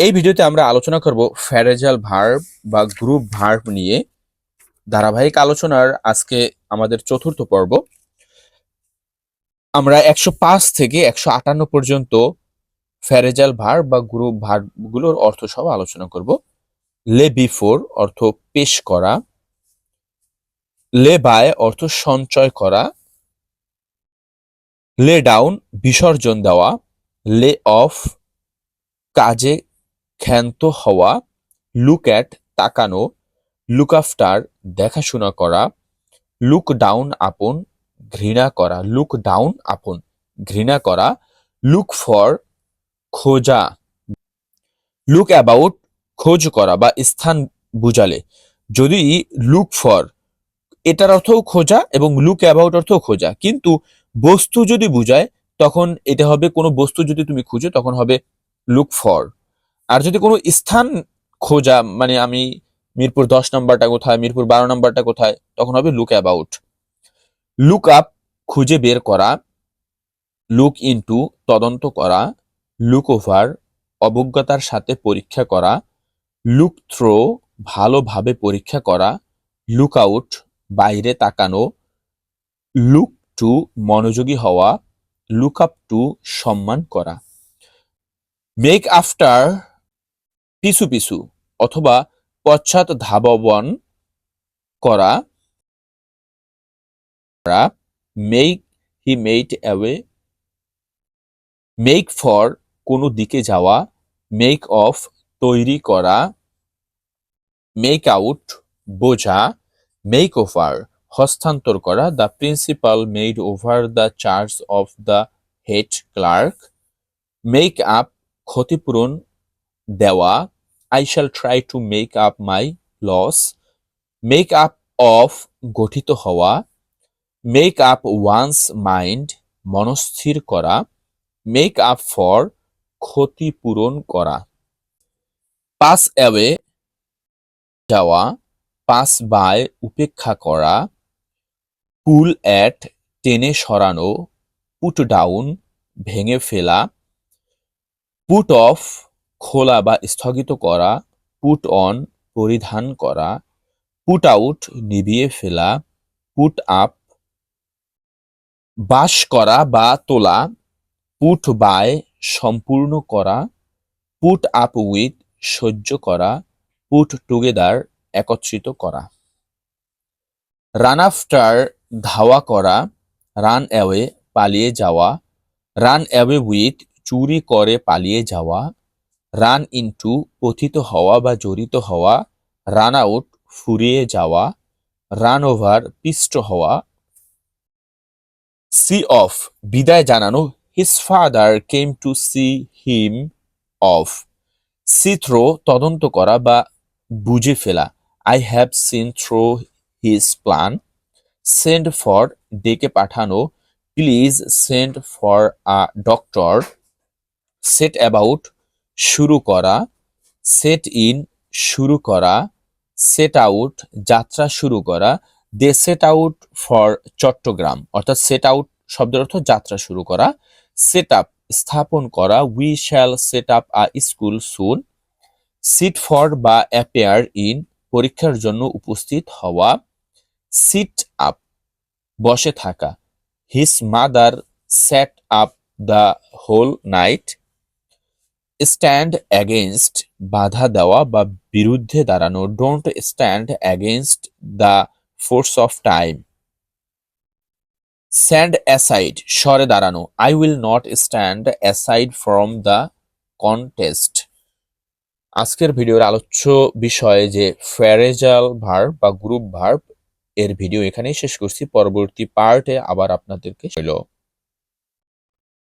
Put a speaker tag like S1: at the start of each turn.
S1: এই ভিডিওতে আমরা আলোচনা করব ফ্যারেজাল ভার্ব বা গ্রুপ ভার্ব নিয়ে। ধারাবাহিক আলোচনার আজকে আমাদের চতুর্থ পর্ব। আমরা একশো পাঁচ থেকে একশো আটান্ন পর্যন্ত ফ্যারেজাল ভার্ব বা গ্রুপ ভার্বগুলোর অর্থ সহ আলোচনা করব। লে বিফোর অর্থ পেশ করা। লে বায় অর্থ সঞ্চয় করা। লে ডাউন বিসর্জন দেওয়া। লে অফ কাজে ক্ষান্ত হওয়া লুক অ্যাট তাকানো লুক আফটার দেখাশোনা করা লুক ডাউন আপন, ঘৃণা করা লুক ডাউন আপন, ঘৃণা করা লুক ফর খোঁজা লুক অ্যাবাউট খোঁজ করা বা স্থান বুঝালে। যদি লুক ফর এটার অর্থও খোঁজা এবং লুক অ্যাবাউট অর্থও খোঁজা। কিন্তু বস্তু যদি বুঝায়, তখন এটা হবে কোনো বস্তু যদি তুমি খুঁজো, তখন হবে লুক ফর আর যদি কোনো স্থান খোঁজা মানে আমি মিরপুর দশ নম্বরটা কোথায়, মিরপুর বারো নাম্বারটা কোথায়, তখন হবে লুক অ্যাবাউট লুক আপ খুঁজে বের করা লুক ইনটু তদন্ত করা লুক ওভার অবজ্ঞতার সাথে পরীক্ষা করা লুক থ্রো ভালোভাবে পরীক্ষা করা লুক আউট বাইরে তাকানো লুক টু মনোযোগী হওয়া লুক আপ টু সম্মান করা। মেক আফটার পিছু পিছু অথবা পশ্চাৎ ধাবন করা make he made away make for কোনো দিকে যাওয়া মেক অফ তৈরি করা মেক আউট বোঝা মেক ওভার হস্তান্তর করা the principal made over the charge of the head clerk make up ক্ষতিপূরণ দেওয়া I shall try to make up my loss make up of গঠিত হওয়া মেক আপ ওয়ান্স মাইন্ড মনস্থির করা make up for ক্ষতিপূরণ করা পাস অ্যাওয়ে যাওয়া pass by উপেক্ষা করা পুল অ্যাট টেনে সরানো পুট ডাউন ভেঙে ফেলা পুট অফ খোলা বা স্থগিত করা পুট অন পরিধান করা পুট আউট নিভিয়ে ফেলা পুট আপ বাস করা বা তোলা পুট বাই সম্পূর্ণ করা পুট আপ উইথ সহ্য করা পুট টুগেদার একত্রিত করা। রান আফটার ধাওয়া করা রান অ্যাওয়ে পালিয়ে যাওয়া রান অ্যাওয়ে উইথ চুরি করে, পালিয়ে যাওয়া রান ইনটু পতিত হওয়া বা জড়িত হওয়া, রান আউট ফুরিয়ে যাওয়া, রান ওভার পিষ্ট হওয়া, সি অফ বিদায় জানানো, his father came to see him off, see through তদন্ত করা বা বুঝে ফেলা, I have seen through his plan, send for ডেকে পাঠানো, please send for a doctor, set about শুরু করা সেট ইন শুরু করা সেট আউট যাত্রা শুরু করা they set out for Chittagong, অর্থাৎ সেট আউট শব্দের অর্থ যাত্রা শুরু করা সেট আপ স্থাপন করা we shall set up a school soon sit for বা অ্যাপেয়ার ইন পরীক্ষার জন্য উপস্থিত হওয়া সিট আপ বসে থাকা his mother set up the whole night stand against বাধা দেওয়া বা বিরুদ্ধে দাঁড়ানো। Don't stand against the force of time stand aside সরে দাঁড়ানো। I will not stand aside from the contest আজকের ভিডিওর আলোচ্য বিষয়ে যে ফ্যারেজাল ভার্ব বা গ্রুপ ভার্ব এর ভিডিও এখানেই শেষ করছি। পরবর্তী পার্টে আবার আপনাদেরকে ছিল